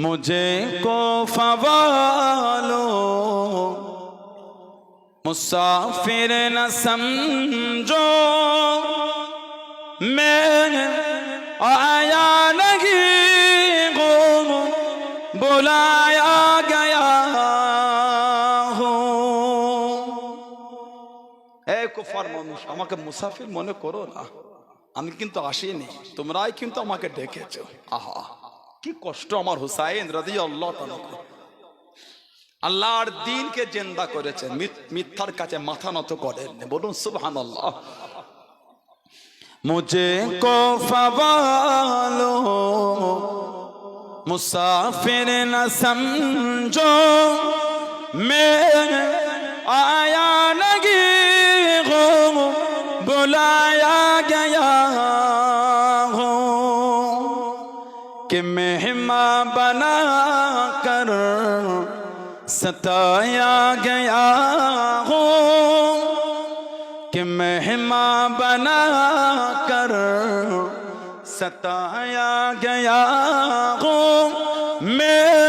مجھے کو فوالو مسافر نہ سمجھو میں آیا نہیں گو بلایا گیا ہوں اے کفار মানুষ আমাকে মুসাফির মনে করো না আমি কিন্তু আসিনি তোমরাই কিন্তু আমাকে ডেকেছো আহা কি কষ্ট আমার হুসাইন রাজি আল্লাহ আল্লাহর দিনকে জেন্দা করেছেন মিথ্যার কাছে মাথা নত করেন বলুন সুবহান আল্লাহ মুঝে কোফাবালো মুসাফির না সমঝো, মে کہ مہما بنا کر ستایا گیا ہوں۔ کہ مہما بنا کر ستایا گیا ہوں۔ میں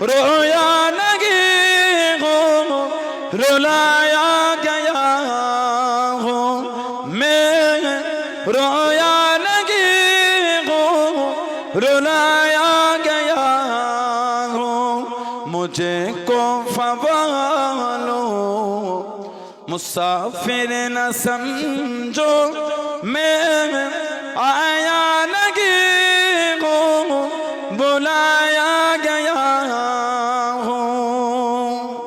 رویا نگی ہوں۔ رولا رلایا گیا ہوں۔ مجھے کو فوالو۔ مسافر نہ سمجھو، میں آیا لگی ہوں بلایا گیا ہوں۔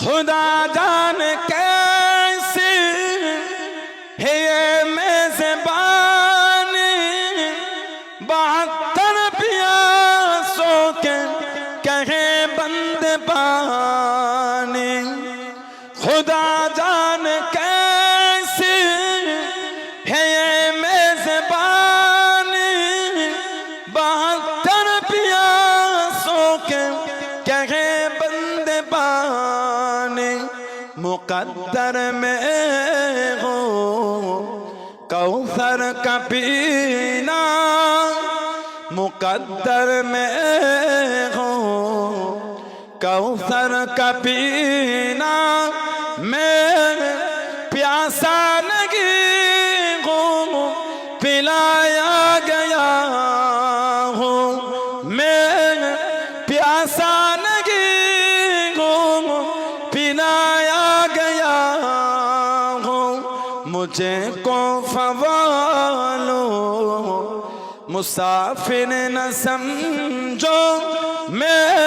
خدا جان کے بہتر پیاسوں کے کہیں بند پانی خدا جان کیسی ہے یہ میزبانی۔ بہتر پیاسوں کے کہیں بند پانی مقدر میں ہو، کوثر کا پی مقدر میں ہو کوثر کا پینا میں پیاسا نگی ہوں پلایا گیا ہوں میں پیاسا نگی ہوں پلایا گیا ہوں مجھے کو فوالو मुसाफिर न समझो मैं